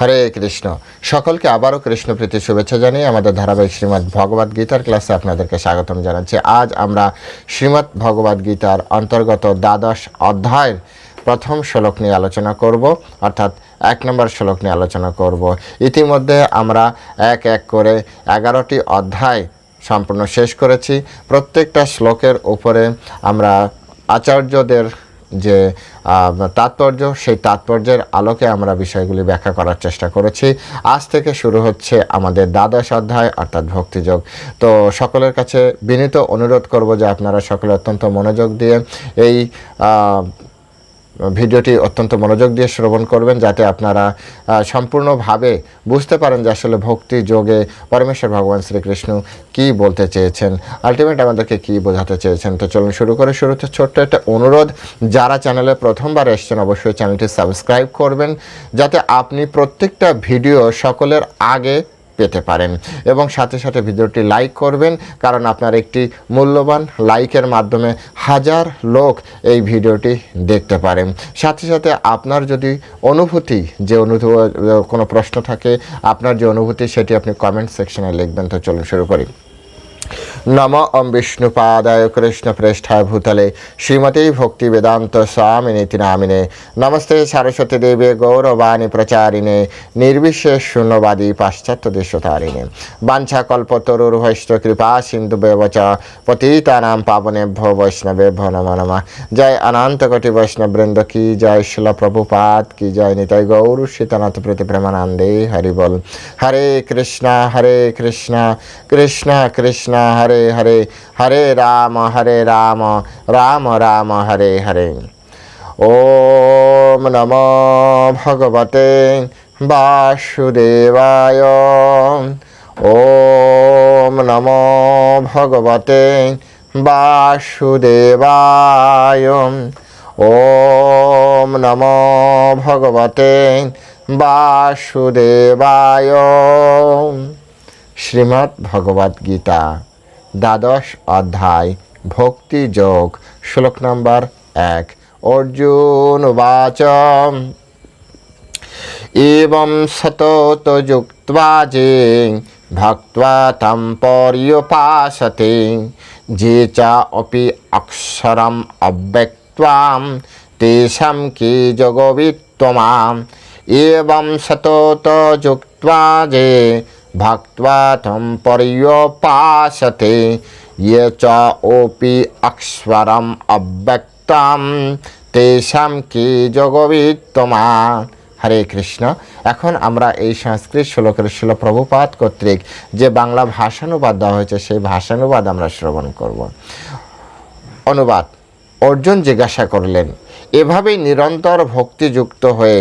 হরে কৃষ্ণ। সকলকে আবারও কৃষ্ণ প্রীতি, শুভেচ্ছা জানিয়ে আমাদের ধারাবাহিক শ্রীমদ্ ভগবদ গীতার ক্লাসে আপনাদেরকে স্বাগতম জানাচ্ছি। আজ আমরা শ্রীমদ্ ভগবদ গীতার অন্তর্গত দ্বাদশ অধ্যায়ের প্রথম শ্লোক নিয়ে আলোচনা করব, অর্থাৎ এক নম্বর শ্লোক নিয়ে আলোচনা করব। ইতিমধ্যে আমরা এক এক করে এগারোটি অধ্যায় সম্পূর্ণ শেষ করেছি। প্রত্যেকটা শ্লোকের উপরে আমরা আচার্যদের যে তাৎপর্য, সেই তাৎপর্যের আলোকে আমরা বিষয়গুলি ব্যাখ্যা করার চেষ্টা করেছি। আজ থেকে শুরু হচ্ছে আমাদের দ্বাদশ অধ্যায়, অর্থাৎ ভক্তিযোগ। তো সকলের কাছে বিনীত অনুরোধ করব যে আপনারা সকলে অত্যন্ত মনোযোগ দিয়ে এই ভিডিওটি অত্যন্ত মনোযোগ দিয়ে শ্রবণ করবেন যাতে আপনারা সম্পূর্ণভাবে বুঝতে পারেন যে আসলে ভক্তি যোগে পরমেশ্বর ভগবান শ্রীকৃষ্ণ কি বলতে চেয়েছেন। আলটিমেট আমাদেরকে কি বোঝাতে চেয়েছেন? তো চলুন শুরু করে শুরুতে ছোট্ট একটা অনুরোধ। যারা চ্যানেলে প্রথমবার এসছেন, অবশ্যই চ্যানেলটি সাবস্ক্রাইব করবেন, যাতে আপনি প্রত্যেকটা ভিডিও সকলের আগে পেতে পারেন। এবং সাথে সাথে ভিডিওটি লাইক করবেন, কারণ আপনার একটি মূল্যবান লাইকের মাধ্যমে হাজার লোক এই ভিডিওটি দেখতে পারেন সাথে সাথে আপনার যদি অনুভূতি যে অনুভূতি কোনো প্রশ্ন থাকে, আপনার যে অনুভূতি সেটি আপনি কমেন্ট সেকশনে লিখবেন। তো চলুন শুরু করি। নম ওম বিষ্ণুপাদায় কৃষ্ণপ্রেষ্ঠায় ভূতলে শ্রীমতী ভক্তি বেদান্ত স্বামিনীতি নামিনে নমস্তে সরস্বতী দেবে গৌরবাণী প্রচারিণে নির্বিশেষ শূন্যবাদী পাশ্চাত্য দেশতারিণে বাঞ্ছা কল্পতরুর বৈষ্ণ কৃপা সিন্ধু বেবচ পতিতানাম পাবনেভ্য বৈষ্ণবেভ্য নম নম জয় অনন্ত কোটি বৈষ্ণববৃন্দ কি জয় শিল প্রভুপাত কি জয় নিতাই গৌর সীতানাথ প্রতি প্রেমানন্দে হরি বল হরে কৃষ্ণ হরে কৃষ্ণ কৃষ্ণ কৃষ্ণ হরে হরে হরে রাম হরে রাম রাম রাম হরে হরে ওম নম ভগবতে বাসুদেবায় ওম নম ভগবতে বাসুদেবায় ওম নম ভগবতে বাসুদেবায় শ্রীমদ্ ভগবদ গীতা দ্বাদশ অধ্যায়, ভক্তি যোগ, শ্লোক নম্বর এক। অর্জুন বাচ এবং সতত যুক্ত্বা যে, ভক্ত্বা তম পর্যুপাসতে। যে চ অপি অক্ষরম অব্যক্তাম তেষাং কে যোগবিত্তমাম এবং সতত যুক্ত্বা যে ভক্ত্বা তম পর্যুপাসতে ये च ओपि अक्षरम अव्यक्तम তেষাম কি যোগবিত্তমা হরে কৃষ্ণ এখন আমরা এই সংস্কৃত শ্লোকের শিল প্রভুপাত কর্তৃক যে বাংলা ভাষানুবাদ দেওয়া হয়েছে সেই ভাষানুবাদ আমরা শ্রবণ করব অনুবাদ অর্জুন জিজ্ঞাসা করলেন, এভাবেই নিরন্তর ভক্তিযুক্ত হয়ে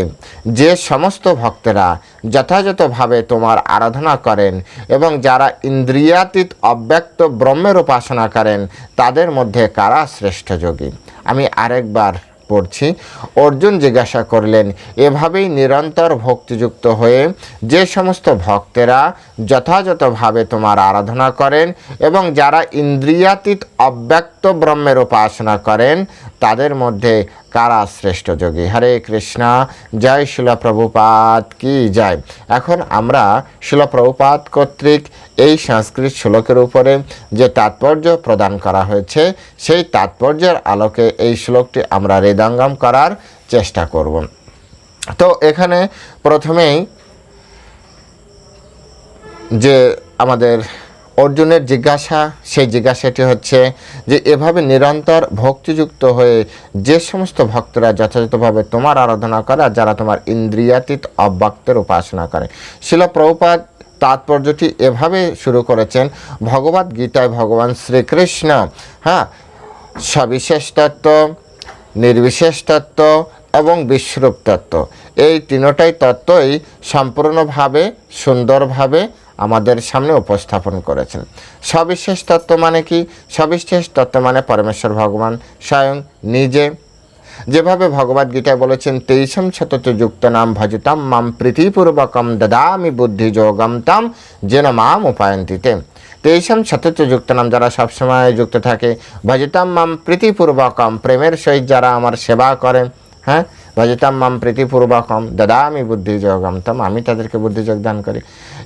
যে সমস্ত ভক্তেরা যথাযথভাবে তোমার আরাধনা করেন এবং যারা ইন্দ্রিয়াতীত অব্যক্ত ব্রহ্মের উপাসনা করেন, তাদের মধ্যে কারা শ্রেষ্ঠ যোগী? আমি আরেকবার পড়ছি। অর্জুন জিজ্ঞাসা করলেন, এভাবেই নিরন্তর ভক্তিযুক্ত হয়ে যে সমস্ত ভক্তেরা যথাযথভাবে তোমার আরাধনা করেন এবং যারা ইন্দ্রিয়াতীত অব্যক্ত ব্রহ্মের উপাসনা করেন, তাদের মধ্যে কারা শ্রেষ্ঠ যোগী? হরে কৃষ্ণ, জয় শিলা প্রভুপাত কি জয়? এখন আমরা শিলা প্রভুপাত কর্তৃক এই সংস্কৃত শ্লোকের উপরে যে তাৎপর্য প্রদান করা হয়েছে, সেই তাৎপর্যের আলোকে এই শ্লোকটি আমরা হৃদঙ্গম করার চেষ্টা করব। তো এখানে প্রথমেই যে আমাদের অর্জুনের জিজ্ঞাসা, সেই জিজ্ঞাসাটি হচ্ছে যে এভাবে নিরন্তর ভক্তিযুক্ত হয়ে যে সমস্ত ভক্তরা যথাযথভাবে তোমার আরাধনা করে আর যারা তোমার ইন্দ্রিয়াতীত অব্যক্তের উপাসনা করে। শিল প্রভুপাত তাৎপর্যটি এভাবে শুরু করেছেন ভগবদ গীতায় ভগবান শ্রীকৃষ্ণ হ্যাঁ সবিশেষ তত্ত্ব, নির্বিশেষ তত্ত্ব এবং বিশ্বরূপ তত্ত্ব। এই তিনোটাই তত্ত্বই সম্পূর্ণভাবে, সুন্দরভাবে আমাদের সামনে উপস্থাপন করেছেন। সবিশেষ তত্ত্ব মানে কি? সবিশেষ তত্ত্ব মানে পরমেশ্বর ভগবান স্বয়ং নিজে। যেভাবে গীতায় বলেছেন, তেইশম শতত যুক্ত নাম ভজতাম, মাম প্রীতিপূর্বকম দদামি বুদ্ধি যোগম তাম, যেন মাম উপায়ন্তিতে। তেইশম শতত যুক্ত নাম যারা সবসময় যুক্ত থাকে, ভজতাম মাম প্রীতিপূর্বকম, প্রেমের সহিত যারা আমার সেবা করেন হ্যাঁ? ভজিতাম মাম প্রীতিপূর্বকম, দাদামি বুদ্ধি যোগম তম, আমি তাদেরকে বুদ্ধি যোগদান করি।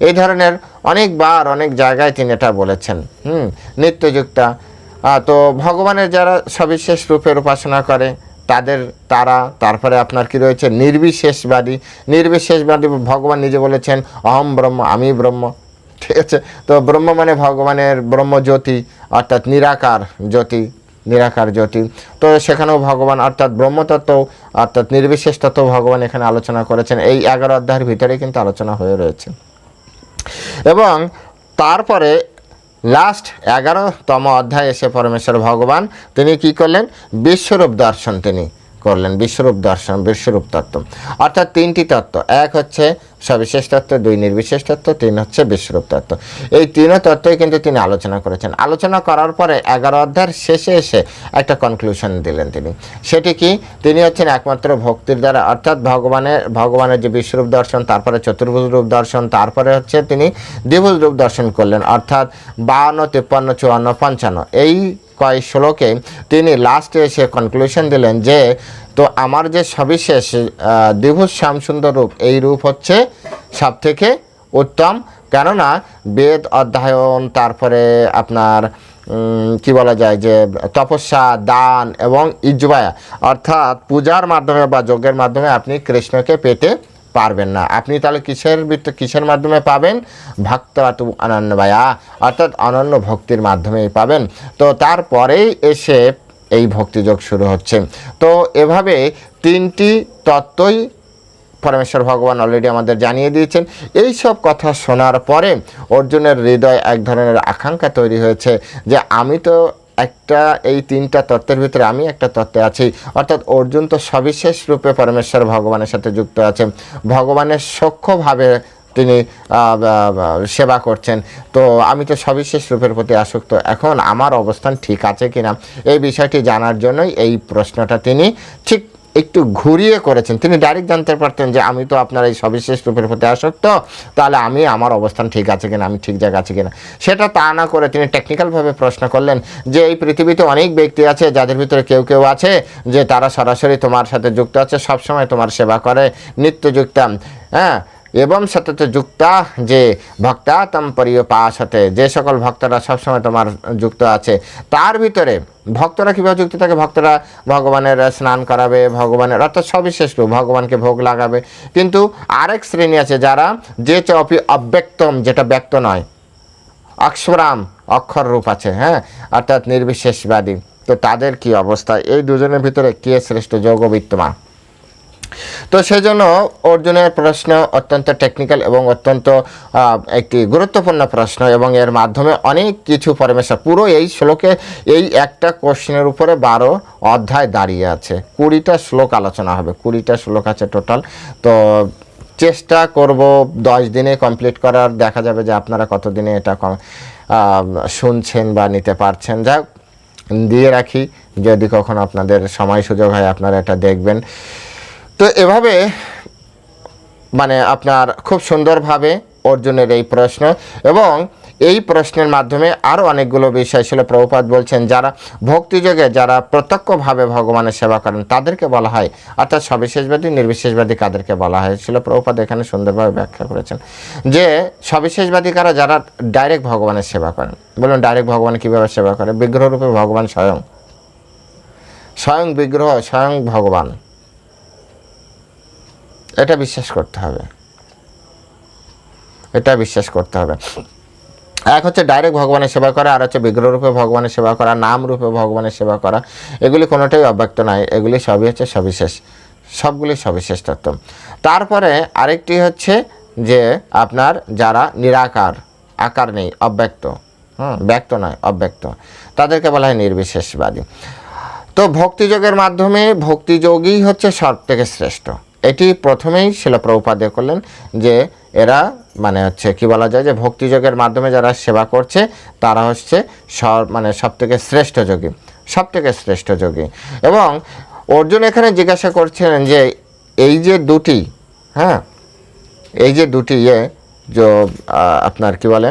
এই ধরনের অনেকবার অনেক জায়গায় তিনি এটা বলেছেন। হুম, নিত্যযুক্তা। তো ভগবানের যারা সবিশেষ রূপের উপাসনা করে, তাদের তারা, তারপরে আপনার কি রয়েছে? নির্বিশেষবাদী। নির্বিশেষবাদী ভগবান নিজে বলেছেন, অহম ব্রহ্ম, আমি ব্রহ্ম। ঠিক আছে? তো ব্রহ্ম মানে ভগবানের ব্রহ্মজ্যোতি অর্থাৎ নিরাকার জ্যোতি নিরাকার জ্যোতি। তো সেখানেও ভগবান, অর্থাৎ ব্রহ্মতত্ত্ব অর্থাৎ নির্বিশেষ তত্ত্ব ভগবান এখানে আলোচনা করেছেন। এই এগারো অধ্যায়ের ভিতরে কিন্তু আলোচনা হয়ে রয়েছে। এবং তারপরে লাস্ট এগারোতম অধ্যায় এসে পরমেশ্বর ভগবান তিনি কি করলেন? বিশ্বরূপ দর্শন তিনি করলেন, বিশ্বরূপ দর্শন, বিশ্বরূপ তত্ত্ব। অর্থাৎ তিনটি তত্ত্ব। এক হচ্ছে সবিশেষ তত্ত্ব, দুই নির্বিশেষ তত্ত্ব, তিন হচ্ছে বিশ্বরূপ তত্ত্ব। এই তিনও তত্ত্বই কিন্তু তিনি আলোচনা করেছেন। আলোচনা করার পরে এগারো অধ্যায়ের শেষে এসে একটা কনক্লুশন দিলেন তিনি। সেটি কি? তিনি হচ্ছেন একমাত্র ভক্তির দ্বারা, অর্থাৎ ভগবানের ভগবানের যে বিশ্বরূপ দর্শন, তারপরে চতুর্ভুজ রূপ দর্শন, তারপরে হচ্ছে তিনি দ্বিভুজ রূপ দর্শন করলেন, অর্থাৎ বাহান্ন, তিপ্পান্ন, চুয়ান্ন, পঞ্চান্ন। এই কয় শ্লোকে তিনি লাস্টে এসে কনক্লুশন দিলেন যে, তো আমার যে সবিশেষ দ্বিভুজ শ্যামসুন্দর রূপ, এই রূপ হচ্ছে সব থেকে উত্তম। কেননা বেদ অধ্যয়ন, তারপরে আপনার কি বলা যায় যে, তপস্যা, দান এবং ইজবায়া অর্থাৎ পূজার মাধ্যমে বা যজ্ঞের মাধ্যমে আপনি কৃষ্ণকে পেতে পারবেন না। আপনি তাহলে কিসের কিসের মাধ্যমে পাবেন? ভক্ত অনন্যবায়া অর্থাৎ অনন্য ভক্তির মাধ্যমেই পাবেন। তো তারপরেই এসে এই ভক্তিযোগ শুরু হচ্ছে। তো এভাবে তিনটি তত্ত্বই পরমেশ্বর ভগবান অলরেডি আমাদের জানিয়ে দিয়েছেন। এই সব কথা শোনার পরে অর্জুনের হৃদয় এক ধরনের আকাঙ্ক্ষা তৈরি হয়েছে যে, আমি তো একটা, এই তিনটা তত্ত্বের ভিতরে আমি একটা তত্ত্বে আছি। অর্থাৎ অর্জুন তো সবিশেষ রূপে পরমেশ্বর ভগবানের সাথে যুক্ত আছে ভগবানের সক্ষভাবে তিনি সেবা করছেন। তো আমি তো সবিশেষ রূপের প্রতি আসক্ত। এখন আমার অবস্থান ঠিক আছে কিনা, এই বিষয়টি জানার জন্যই এই প্রশ্নটা তিনি ঠিক একটু ঘুরিয়ে করেছেন। তিনি ডাইরেক্ট জানতে পারতেন যে, আমি তো আপনার এই সবিশেষ রূপের প্রতি আসক্ত, তাহলে আমি, আমার অবস্থান ঠিক আছে কিনা, আমি ঠিক জায়গা আছে কিনা? সেটা তা না করে তিনি টেকনিক্যালভাবে প্রশ্ন করলেন যে, এই পৃথিবীতে অনেক ব্যক্তি আছে, যাদের ভিতরে কেউ কেউ আছে, যে তারা সরাসরি তোমার সাথে যুক্ত আছে, সবসময় তোমার সেবা করে নিত্য যুক্তাম হ্যাঁ এবং সতত যুক্তা যে ভক্তা তম প্রিয় পাশ হতে যে সকল ভক্তরা সবসময় তোমার যুক্ত আছে, তার ভিতরে ভক্তরা কীভাবে যুক্ত থাকে? ভক্তরা ভগবানের স্নান করাবে, ভগবানের অর্থাৎ সবিশেষ রূপ, ভগবানকে ভোগ লাগাবে। কিন্তু আরেক শ্রেণি আছে যারা যে চপি অব্যক্তম, যেটা ব্যক্ত নয়, অক্ষরাম, অক্ষর রূপ আছে হ্যাঁ? অর্থাৎ নির্বিশেষবাদী। তো তাদের কি অবস্থা? এই দুজনের ভিতরে কে শ্রেষ্ঠ? যোগ বিত্তমা তো সেজন্য অর্জুনের প্রশ্ন অত্যন্ত টেকনিক্যাল এবং অত্যন্ত একটি গুরুত্বপূর্ণ প্রশ্ন এবং এর মাধ্যমে অনেক কিছু পরমেশ্বর পুরো এই শ্লোকে এই একটা কোশ্চেনের উপরে বারো অধ্যায় দাঁড়িয়ে আছে। কুড়িটা শ্লোক আলোচনা হবে। কুড়িটা শ্লোক আছে টোটাল তো চেষ্টা করব দশ দিনে কমপ্লিট করার। দেখা যাবে যে আপনারা কত দিনে এটা শুনছেন বা নিতে পারছেন। যাই দিয়ে রাখি। যদি কখনো আপনাদের সময় সুযোগ হয়, আপনারা এটা দেখবেন। তো এভাবে মানে আপনার খুব সুন্দরভাবে অর্জুনের এই প্রশ্ন এবং এই প্রশ্নের মাধ্যমে আরও অনেকগুলো বিষয় ছিল। প্রভুপাত বলছেন, যারা ভক্তিযোগে, যারা প্রত্যক্ষভাবে ভগবানের সেবা করেন, তাদেরকে বলা হয়। অর্থাৎ সবিশেষবাদী, নির্বিশেষবাদী কাদেরকে বলা হয়েছিল। প্রভুপাত এখানে সুন্দরভাবে ব্যাখ্যা করেছেন যে, সবিশেষবাদী কারা? যারা ডাইরেক্ট ভগবানের সেবা করেন। বলুন ডাইরেক্ট ভগবান কীভাবে সেবা করে? বিগ্রহরূপে ভগবান স্বয়ং। স্বয়ং বিগ্রহ, স্বয়ং ভগবান। এটা বিশ্বাস করতে হবে। এটা বিশ্বাস করতে হবে। এক হচ্ছে ডাইরেক্ট ভগবানের সেবা করা, আর হচ্ছে বিগ্রহ রূপে ভগবানের সেবা করা নাম রূপে ভগবানের সেবা করা। এগুলি কোনোটাই অব্যক্ত নয়, এগুলি সবই হচ্ছে সবিশেষ। সবগুলি সবিশেষ তত্ত্ব। তারপরে আরেকটি হচ্ছে যে আপনার যারা নিরাকার, আকার নেই, অব্যক্ত। হুম, ব্যক্ত নয়, অব্যক্ত। তাদেরকে বলা হয় নির্বিশেষবাদী। তো ভক্তিযোগের মাধ্যমে ভক্তিযোগই হচ্ছে সব থেকে শ্রেষ্ঠ। এটি প্রথমেই শিল প্রভুপাদে করলেন যে এরা মানে হচ্ছে কি বলা যায় যে ভক্তিযোগের মাধ্যমে যারা সেবা করছে, তারা হচ্ছে মানে সব থেকে শ্রেষ্ঠ যোগী সব থেকে শ্রেষ্ঠ যোগী। এবং অর্জুন এখানে জিজ্ঞাসা করছিলেন যে এই যে দুটি হ্যাঁ এই যে দুটি ইয়ে যে আপনার কি বলে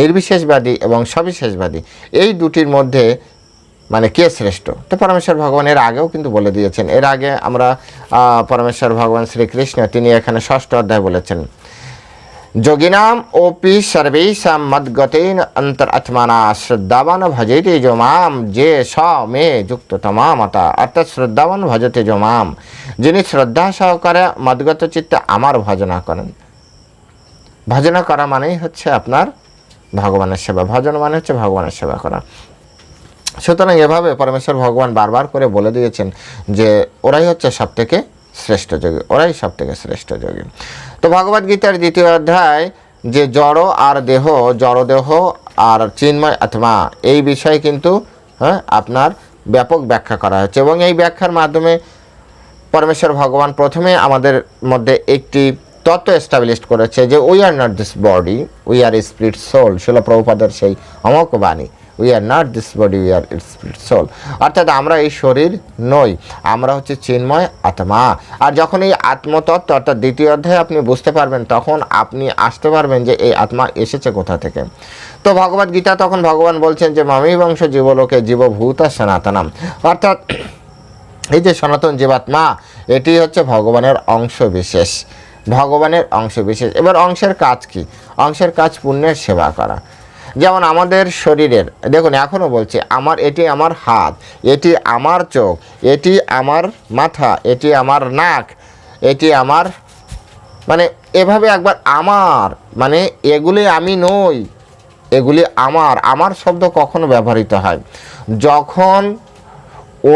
নির্বিশেষবাদী এবং সবিশেষবাদী, এই দুটির মধ্যে মানে কে শ্রেষ্ঠ? তো পরমেশ্বর ভগবান এর আগেও কিন্তু বলে দিয়েছেন। এর আগে আমরা পরমেশ্বর ভগবান শ্রীকৃষ্ণ, তিনি এখানে ষষ্ঠ অধ্যায় বলেছেন, যোগিনাম ওপি সর্বেশাম মদ্গতেন অন্তর আত্মানা শ্রদ্ধাবান ভজেতে যো মাম যে স মে যুক্ত তমামতা। অর্থাৎ শ্রদ্ধাবান ভজতে যো মাম যিনি শ্রদ্ধা সহকারে মদগত চিত্তে আমার ভজনা করেন। ভজনা করা মানেই হচ্ছে আপনার ভগবানের সেবা। ভজন মানে হচ্ছে ভগবানের সেবা করা। সুতরাং এভাবে পরমেশ্বর ভগবান বারবার করে বলে দিয়েছেন যে ওরাই হচ্ছে সব থেকে শ্রেষ্ঠ যোগী, ওরাই সব থেকে শ্রেষ্ঠ যোগী। তো ভগবদ গীতার দ্বিতীয় অধ্যায়, যে জড় আর দেহ জড়দেহ আর চিন্ময় আত্মা, এই বিষয়ে কিন্তু হ্যাঁ আপনার ব্যাপক ব্যাখ্যা করা হয়েছে এবং এই ব্যাখ্যার মাধ্যমে পরমেশ্বর ভগবান প্রথমে আমাদের মধ্যে একটি তত্ত্ব এস্টাবলিশ করেছে যে we are not this body we are spirit soul শিল প্রভুপাদের সেই অমক বাণী we are not this body we are spirit soul অর্থাৎ আমরা এই শরীর নই, আমরা হচ্ছে চিন্ময় আত্মা। আর যখন এই আত্মতত্ত্ব, অর্থাৎ দ্বিতীয় অধ্যায়ে আপনি বুঝতে পারবেন, তখন আপনি আসতে পারবেন যে এই আত্মা এসেছে কোথা থেকে। তো ভগবদ গীতা তখন ভগবান বলছেন যে, মামি বংশ জীবলোকে জীবভূত সনাতনাম। অর্থাৎ এই যে সনাতন জীবাত্মা, এটি হচ্ছে ভগবানের অংশ বিশেষ ভগবানের অংশ বিশেষ এবার অংশের কাজ কি? অংশের কাজ পুণ্যের সেবা করা। যেমন আমাদের শরীরের, দেখুন এখনও বলছি, আমার এটি আমার হাত, এটি আমার চোখ, এটি আমার মাথা, এটি আমার নাক, এটি আমার মানে এভাবে একবার আমার মানে এগুলি আমি নই, এগুলি আমার আমার শব্দ কখনো ব্যবহৃত হয়। যখন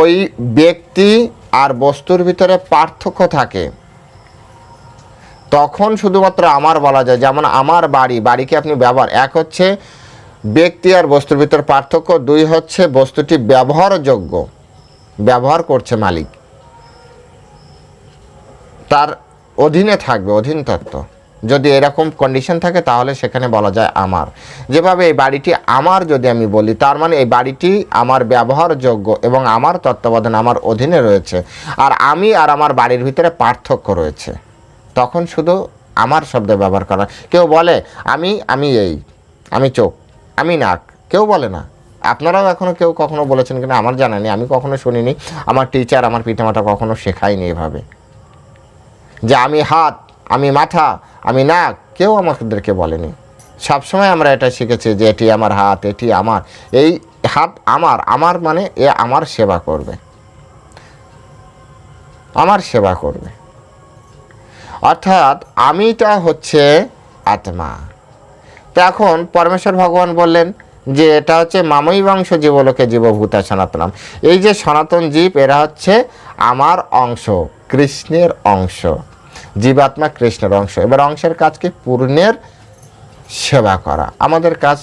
ওই ব্যক্তি আর বস্তুর ভিতরে পার্থক্য থাকে, তখন শুধুমাত্র আমার বলা যায়, যেমন আমার বাড়ি, বাড়িকে আপনি ব্যবহার, এক হচ্ছে ব্যক্তি আর বস্তুর ভিতর পার্থক্য দুই হচ্ছে বস্তুটি ব্যবহারযোগ্য, ব্যবহার করছে মালিক। তার অধীনে থাকবে, অধীন তত্ত্ব। যদি এরকম কন্ডিশন থাকে তাহলে সেখানে বলা যায় আমার। যেভাবে এই বাড়িটি আমার যদি আমি বলি, তার মানে এই বাড়িটি আমার ব্যবহারযোগ্য এবং আমার তত্ত্বাবধান আমার অধীনে রয়েছে। আর আমি আর আমার বাড়ির ভিতরে পার্থক্য রয়েছে। তখন শুধু আমার শব্দ ব্যবহার করা। কেউ বলে, আমি আমি এই, আমি চোখ। আমি নাক, কেউ বলে না। আপনারাও এখনও কেউ কখনো বলেছেন কিনা আমার জানা নেই, আমি কখনো শুনিনি। আমার টিচার আমার পিতামাতা কখনো শেখায়নি এভাবে। যে আমি হাত, আমি মাথা, আমি নাক, কেউ আমাদেরকে বলেনি। সবসময় আমরা এটা শিখেছি যে এটি আমার হাত, এটি আমার। এই হাত আমার আমার মানে এ আমার সেবা করবে। আমার সেবা করবে। অর্থাৎ আমিটা হচ্ছে আত্মা। এখন পরমেশ্বর ভগবান বললেন যে এটা হচ্ছে মাময়ী বংশ জীবলোকে জীবভূতা সনাতনম। এই যে সনাতন জীব, এরা হচ্ছে আমার অংশ, কৃষ্ণের অংশ, জীবাত্মা কৃষ্ণের অংশ। এবার অংশের কাজ কি? পূর্ণের সেবা করা। আমাদের কাজ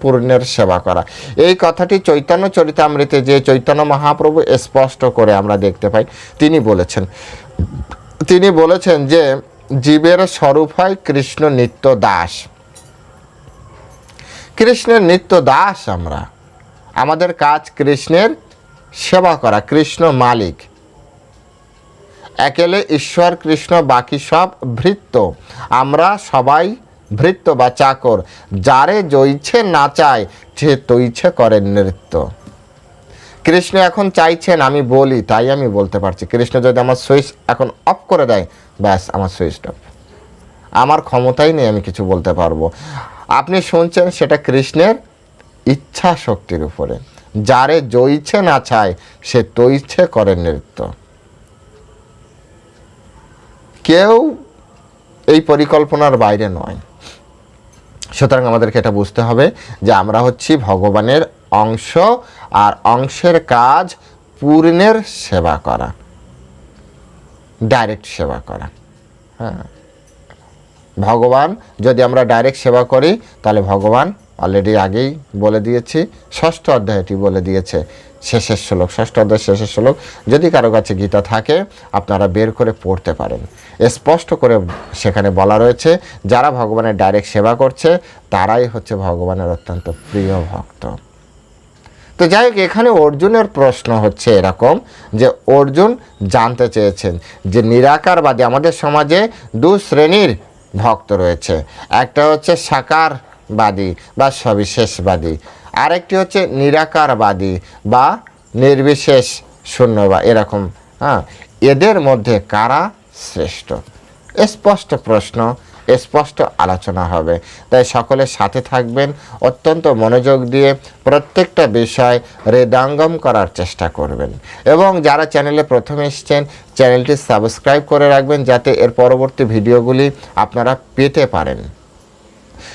পূর্ণের সেবা করা। এই কথাটি চৈতন্য চরিতামৃতে যে চৈতন্য মহাপ্রভু স্পষ্ট করে আমরা দেখতে পাই, তিনি বলেছেন। তিনি বলেছেন যে, জীবের স্বরূপ হয় কৃষ্ণ নিত্য দাস। কৃষ্ণের নিত্য দাস আমরা। আমাদের কাজ কৃষ্ণের সেবা করা, কৃষ্ণ মালিক। একেলে ঈশ্বর, কৃষ্ণ, বাকি সব ভৃত্য। আমরা সবাই ভৃত্য বা চাকর। যারে জইছে না চায় সে তৈছে করেন নৃত্য। কৃষ্ণ এখন চাইছেন, আমি বলি, তাই আমি বলতে পারছি। কৃষ্ণ যদি আমার সুইচ এখন অফ করে দেয়, ব্যাস, আমার সুইচ অফ। আমার ক্ষমতাই নেই, আমি কিছু বলতে পারব। আপনি শুনছেন সেটা কৃষ্ণের ইচ্ছা শক্তির উপরে। যারে জইছে না চায় সে তৈছে করে নৃত্য। কেউ এই পরিকল্পনার বাইরে নয়। সুতরাং আমাদেরকে এটা বুঝতে হবে যে আমরা হচ্ছি ভগবানের অংশ আর অংশের কাজ পূর্ণের সেবা করা, ডাইরেক্ট সেবা করা। হ্যাঁ। ভগবান, যদি আমরা ডাইরেক্ট সেবা করি, তাহলে ভগবান অলরেডি আগেই বলে দিয়েছি, ষষ্ঠ অধ্যায়টি বলে দিয়েছে, শেষের শ্লোক, ষষ্ঠ অধ্যায় শেষের শ্লোক, যদি কারও কাছে গীতা থাকে, আপনারা বের করে পড়তে পারেন। স্পষ্ট করে সেখানে বলা রয়েছে, যারা ভগবানের ডাইরেক্ট সেবা করছে, তারাই হচ্ছে ভগবানের অত্যন্ত প্রিয় ভক্ত। তো যাই হোক, এখানে অর্জুনের প্রশ্ন হচ্ছে এরকম, যে অর্জুন জানতে চেয়েছেন, যে নিরাকারবাদী আমাদের সমাজে দু শ্রেণির ভক্ত রয়েছে। একটা হচ্ছে সাকারবাদী বা সবিশেষবাদী। আরেকটি হচ্ছে নিরাকারবাদী বা নির্বিশেষ শূন্য বা এরকম হ্যাঁ। এদের মধ্যে কারা শ্রেষ্ঠ? স্পষ্ট প্রশ্ন। স্পষ্ট আলোচনা হবে। তাই সকলের সাথে থাকবেন, অত্যন্ত মনোযোগ দিয়ে প্রত্যেকটা বিষয় হৃদাঙ্গম করার চেষ্টা করবেন। এবং যারা চ্যানেলে প্রথম এসছেন, চ্যানেলটি সাবস্ক্রাইব করে রাখবেন যাতে এর পরবর্তী ভিডিওগুলি আপনারা পেতে পারেন।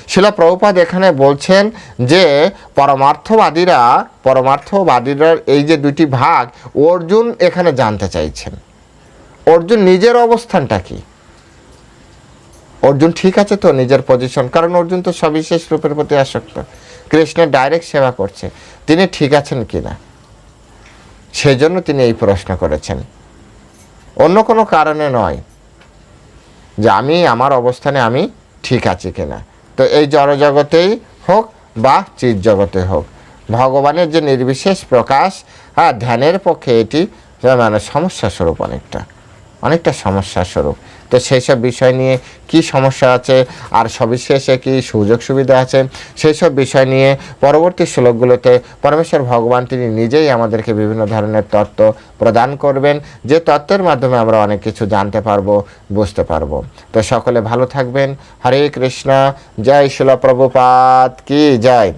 শিলা প্রভুপাদ এখানে বলছেন যে, পরমার্থবাদীরা পরমার্থবাদীরা এই যে দুটি ভাগ, অর্জুন এখানে জানতে চাইছেন। অর্জুন নিজের অবস্থানটা কি? অর্জুন ঠিক আছে তো নিজের পজিশন কারণ অর্জুন তো সবিশেষ রূপের প্রতি আসক্ত। কৃষ্ণের ডাইরেক্ট সেবা করছে। তিনি ঠিক আছেন কিনা? সেই জন্য তিনি এই প্রশ্ন করেছেন। অন্য কোনো কারণে নয় যে আমি, আমার অবস্থানে আমি ঠিক আছি কিনা। তো এই জড়জগতেই হোক বা চিৎ জগতে হোক, ভগবানের যে নির্বিশেষ প্রকাশ হ্যাঁ ধ্যানের পক্ষে এটি মানে সমস্যা স্বরূপ অনেকটা। অনেকটা সমস্যা স্বরূপ। তো সেই সব বিষয় নিয়ে কি সমস্যা আছে আর সবিশেষে কি সুযোগ সুবিধা আছে সেই সব বিষয় নিয়ে পরবর্তী শ্লোকগুলোতে পরমেশ্বর ভগবান তিনি নিজেই আমাদেরকে বিভিন্ন ধরনের তত্ত্ব প্রদান করবেন। যে তত্ত্বের মাধ্যমে আমরা অনেক কিছু জানতে পারব, বুঝতে পারব। তো সকলে ভালো থাকবেন। হরে কৃষ্ণ। জয় শিল প্রভুপাত কি জয়?